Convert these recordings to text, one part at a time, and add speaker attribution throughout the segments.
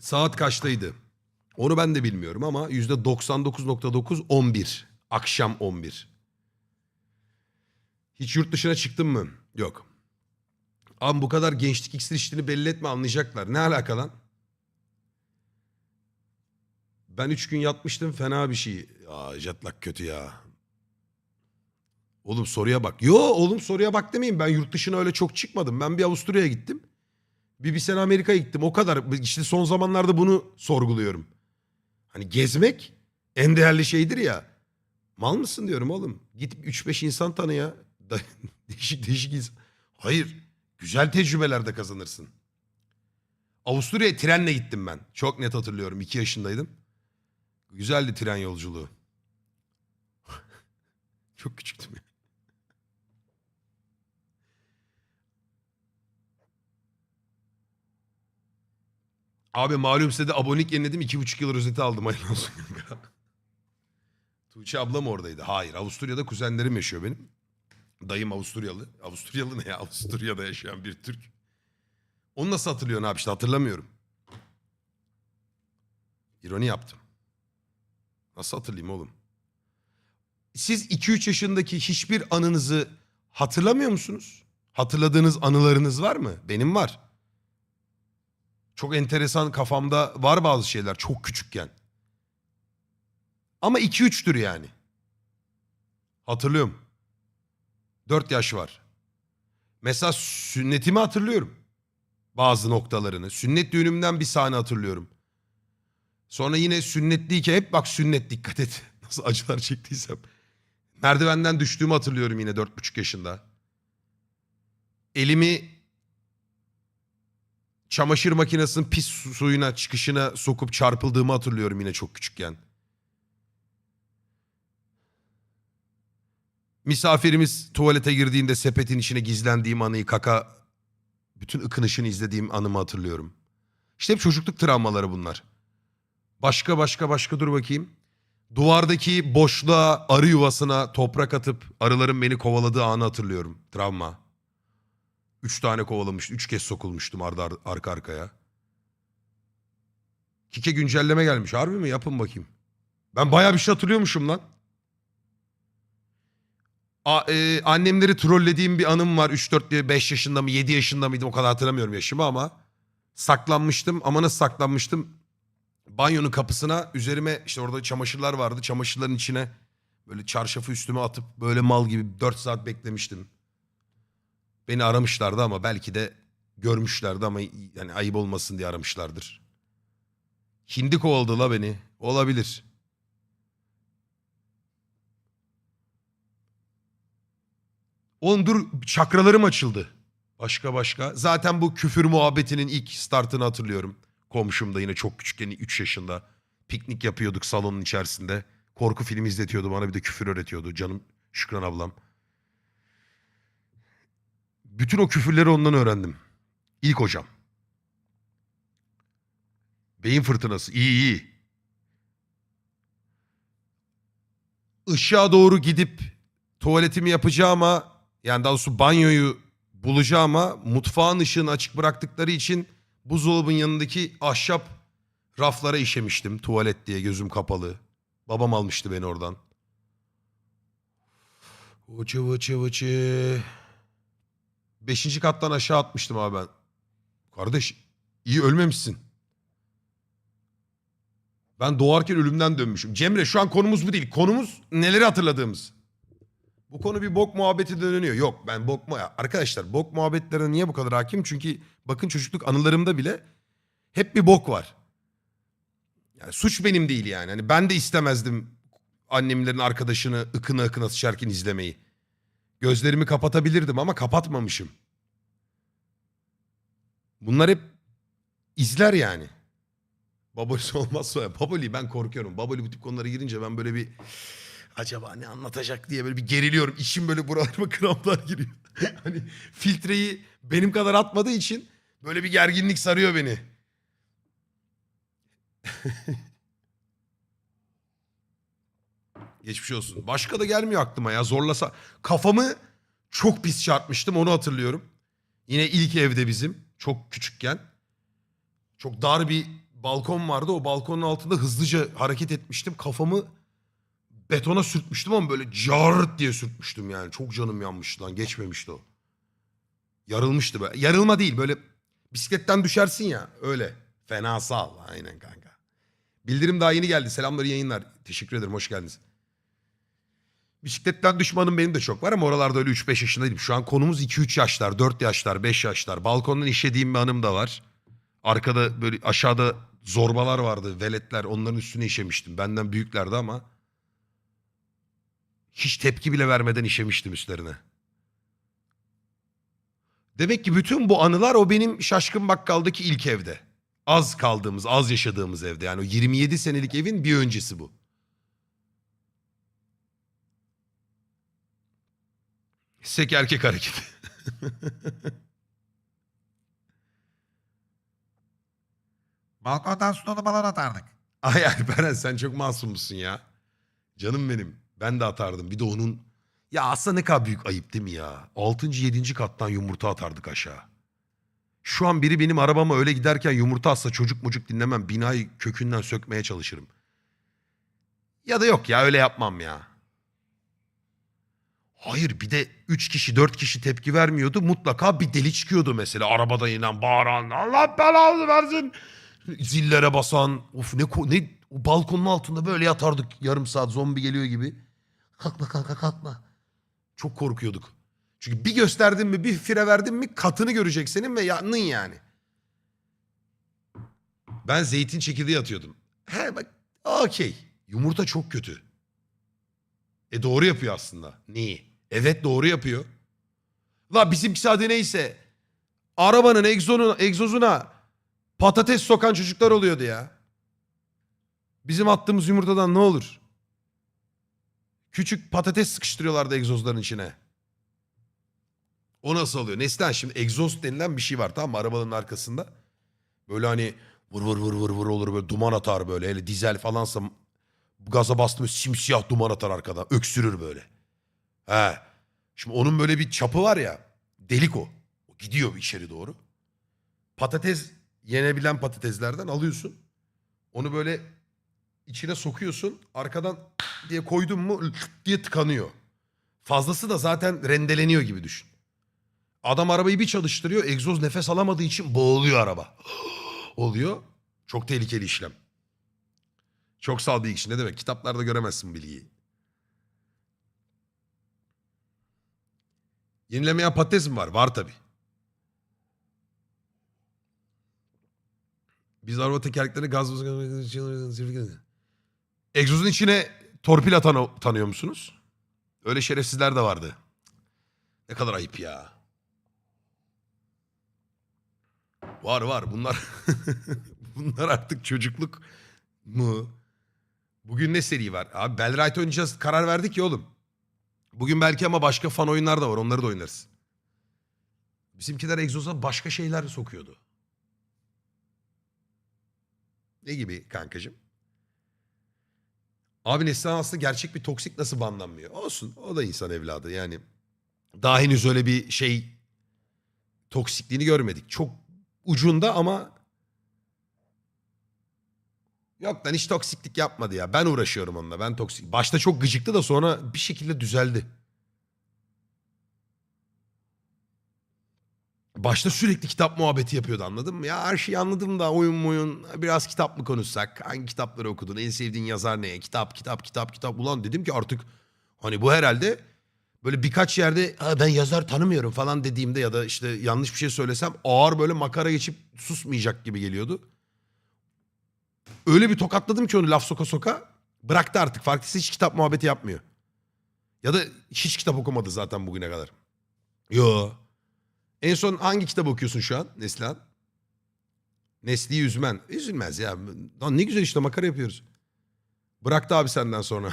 Speaker 1: Saat kaçtaydı? Onu ben de bilmiyorum ama %99.9 11. Akşam 11. Hiç yurt dışına çıktın mı? Yok. Abi bu kadar gençlik iksir içtiğini belli etme anlayacaklar. Ne alaka lan? Ben üç gün yatmıştım fena bir şey. Aa jetlak kötü ya. Oğlum soruya bak. Yo oğlum soruya bak demeyin. Ben yurt dışına öyle çok çıkmadım. Ben bir Avusturya'ya gittim. Bir, bir sene Amerika'ya gittim. O kadar. İşte son zamanlarda bunu sorguluyorum. Hani gezmek en değerli şeydir ya. Mal mısın diyorum oğlum. Git 3-5 insan tanı ya. Değişik değişik insan. Hayır. Güzel tecrübeler de kazanırsın. Avusturya'ya trenle gittim ben. Çok net hatırlıyorum. 2 yaşındaydım. Güzeldi tren yolculuğu. Çok küçüktüm ya. Abi malum size de abonelik yeniledim. iki buçuk yıl rozeti aldım. Hayırlı olsun. kanka. Tuğçe ablam oradaydı. Hayır. Avusturya'da kuzenlerim yaşıyor benim. Dayım Avusturyalı. Avusturyalı ne ya? Avusturya'da yaşayan bir Türk. Onu nasıl hatırlıyorsun abi? İşte hatırlamıyorum. İroni yaptım. Nasıl hatırlayayım oğlum? Siz 2-3 yaşındaki hiçbir anınızı hatırlamıyor musunuz? Hatırladığınız anılarınız var mı? Benim var. Çok enteresan kafamda var bazı şeyler çok küçükken. Ama 2-3'tür yani. Hatırlıyorum. 4 yaş var. Mesela sünnetimi hatırlıyorum. Bazı noktalarını. Sünnet düğünümden bir sahne hatırlıyorum. Sonra yine sünnetliyken hep bak sünnet dikkat et. Nasıl acılar çektiysem. Merdivenden düştüğümü hatırlıyorum yine 4,5 yaşında. Elimi çamaşır makinesinin pis su- suyuna çıkışına sokup çarpıldığımı hatırlıyorum yine çok küçükken. Misafirimiz tuvalete girdiğinde sepetin içine gizlendiğim anıyı kaka bütün ıkınışını izlediğim anımı hatırlıyorum. İşte hep çocukluk travmaları bunlar. Başka başka başka dur bakayım. Duvardaki boşluğa arı yuvasına toprak atıp arıların beni kovaladığı anı hatırlıyorum. Travma. Üç tane kovalamış, üç kez sokulmuştum arda ar- arka arkaya. Kike güncelleme gelmiş. Harbi mi? Yapın bakayım. Ben bayağı bir şey hatırlıyormuşum lan. A- e, annemleri trollediğim bir anım var. 3-4 diye 5 yaşında mı 7 yaşında mıydım o kadar hatırlamıyorum yaşımı ama. Saklanmıştım ama nasıl saklanmıştım? Banyonun kapısına üzerime işte orada çamaşırlar vardı. Çamaşırların içine böyle çarşafı üstüme atıp böyle mal gibi 4 saat beklemiştim. Beni aramışlardı ama belki de görmüşlerdi ama yani ayıp olmasın diye aramışlardır. Hindi kovaladı la beni. Olabilir. Oğlum dur çakralarım açıldı. Başka başka. Zaten bu küfür muhabbetinin ilk startını hatırlıyorum. Komşum da yine çok küçükken 3 yaşında. Piknik yapıyorduk salonun içerisinde. Korku filmi izletiyordu bana bir de küfür öğretiyordu. Canım Şükran ablam. Bütün o küfürleri ondan öğrendim. İlk hocam. Beyin fırtınası. İyi iyi. Işığa doğru gidip tuvaletimi yapacağıma yani daha doğrusu banyoyu bulacağıma mutfağın ışığını açık bıraktıkları için buzdolabın yanındaki ahşap raflara işemiştim. Tuvalet diye gözüm kapalı. Babam almıştı beni oradan. Vıçı vıçı vıçı. Beşinci kattan aşağı atmıştım abi ben. Kardeş iyi ölmemişsin. Ben doğarken ölümden dönmüşüm. Cemre şu an konumuz bu değil. Konumuz neleri hatırladığımız. Bu konu bir bok muhabbeti dönüyor. Yok ben bok mu... Arkadaşlar bok muhabbetlerine niye bu kadar hakim? Çünkü bakın çocukluk anılarımda bile hep bir bok var. Yani suç benim değil yani. Hani ben de istemezdim annemlerin arkadaşını ıkına ıkına sıçarken izlemeyi. Gözlerimi kapatabilirdim ama kapatmamışım. Bunlar hep izler yani. Babolisi olmazsa Baboli ben korkuyorum. Baboli bu tip konulara girince ben böyle bir acaba ne anlatacak diye böyle bir geriliyorum. İşim böyle buralarıma kramplar giriyor. hani filtreyi benim kadar atmadığı için böyle bir gerginlik sarıyor beni. Geçmiş olsun. Başka da gelmiyor aklıma ya zorlasa. Kafamı çok pis çarpmıştım onu hatırlıyorum. Yine ilk evde bizim çok küçükken. Çok dar bir balkon vardı. O balkonun altında hızlıca hareket etmiştim. Kafamı betona sürtmüştüm ama böyle cart diye sürtmüştüm yani. Çok canım yanmıştı lan. Geçmemişti o. Yarılmıştı böyle. Yarılma değil böyle bisikletten düşersin ya öyle. Fena sağ Aynen kanka. Bildirim daha yeni geldi. Selamlar yayınlar. Teşekkür ederim. Hoş geldiniz. Bisikletten düşmanım benim de çok var ama oralarda öyle 3-5 yaşındaydım. Şu an konumuz 2-3 yaşlar, 4 yaşlar, 5 yaşlar. Balkondan işediğim bir anım da var. Arkada böyle aşağıda zorbalar vardı, veletler. Onların üstüne işemiştim. Benden büyüklerdi ama hiç tepki bile vermeden işemiştim üstlerine. Demek ki bütün bu anılar o benim şaşkın bakkaldaki ilk evde. Az kaldığımız, az yaşadığımız evde. Yani o 27 senelik evin bir öncesi bu. Sek erkek hareketi.
Speaker 2: Balkondan su balon atardık.
Speaker 1: Ay Alperen sen çok masumsun ya. Canım benim. Ben de atardım. Bir de onun... Ya aslında ne kadar büyük ayıp değil mi ya? 6. 7. kattan yumurta atardık aşağı. Şu an biri benim arabama öyle giderken yumurta atsa çocuk mucuk dinlemem. Binayı kökünden sökmeye çalışırım. Ya da yok ya öyle yapmam ya. Hayır bir de 3 kişi 4 kişi tepki vermiyordu. Mutlaka bir deli çıkıyordu mesela. Arabada inen bağıran Allah belanı versin. Zillere basan. Of ne, ne o balkonun altında böyle yatardık yarım saat zombi geliyor gibi. Kalkma kanka kalkma. Çok korkuyorduk. Çünkü bir gösterdin mi bir fire verdin mi katını görecek senin ve yandın yani. Ben zeytin çekirdeği atıyordum. He bak okey. Yumurta çok kötü. E doğru yapıyor aslında. Neyi? Evet doğru yapıyor. La bizimkisi adı neyse. Arabanın egzonun, egzozuna patates sokan çocuklar oluyordu ya. Bizim attığımız yumurtadan ne olur? Küçük patates sıkıştırıyorlardı egzozların içine. O nasıl oluyor? Neslihan şimdi egzoz denilen bir şey var tamam mı? Arabanın arkasında. Böyle hani vur vur vur vur vur olur böyle duman atar böyle. Hele dizel falansa gaza bastı simsiyah duman atar arkadan. Öksürür böyle. He. Şimdi onun böyle bir çapı var ya. Delik o. O gidiyor içeri doğru. Patates yenebilen patateslerden alıyorsun. Onu böyle içine sokuyorsun. Arkadan diye koydun mu diye tıkanıyor. Fazlası da zaten rendeleniyor gibi düşün. Adam arabayı bir çalıştırıyor. Egzoz nefes alamadığı için boğuluyor araba. Oluyor. Çok tehlikeli işlem. Çok sağ ol bilgi. Ne demek? Kitaplarda göremezsin bilgiyi. Yenilemeyen patates mi var? Var tabi. Biz araba tekerleklerini gaz Egzozun içine torpil atan tanıyor musunuz? Öyle şerefsizler de vardı. Ne kadar ayıp ya. Var var bunlar. bunlar artık çocukluk mu? Bugün ne seri var? Abi Bellrite oynayacağız karar verdik ya oğlum. Bugün belki ama başka fan oyunlar da var onları da oynarız. Bizimkiler egzoza başka şeyler sokuyordu. Ne gibi kankacığım? Abi Neslihan aslında gerçek bir toksik nasıl banlanmıyor? Olsun o da insan evladı yani. Daha henüz öyle bir şey toksikliğini görmedik. Çok ucunda ama yok lan hiç toksiklik yapmadı ya. Ben uğraşıyorum onunla ben toksik. Başta çok gıcıktı da sonra bir şekilde düzeldi. Başta sürekli kitap muhabbeti yapıyordu anladın mı? Ya her şeyi anladım da oyun oyun biraz kitap mı konuşsak? Hangi kitapları okudun? En sevdiğin yazar ne? Kitap kitap kitap kitap. Ulan dedim ki artık hani bu herhalde böyle birkaç yerde "Ha, ben yazar tanımıyorum falan dediğimde ya da işte yanlış bir şey söylesem ağır böyle makara geçip susmayacak gibi geliyordu. Öyle bir tokatladım ki onu laf soka soka bıraktı artık. Farklısı hiç kitap muhabbeti yapmıyor. Ya da hiç kitap okumadı zaten bugüne kadar. Yo. En son hangi kitap okuyorsun şu an Neslihan? Nesli'yi üzmen. Üzülmez ya. Lan ne güzel işte makara yapıyoruz. Bıraktı abi senden sonra.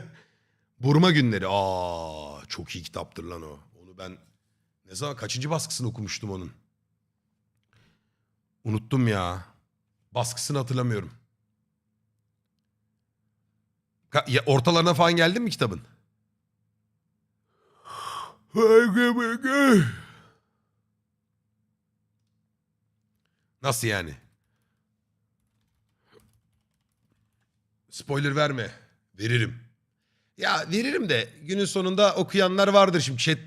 Speaker 1: Burma günleri. Aa çok iyi kitaptır lan o. Onu ben ne zaman kaçıncı baskısını okumuştum onun. Unuttum ya. Baskısını hatırlamıyorum. Ka- Ya ortalarına falan geldin mi kitabın? Nasıl yani? Spoiler verme. Veririm. Ya veririm de günün sonunda okuyanlar vardır şimdi chat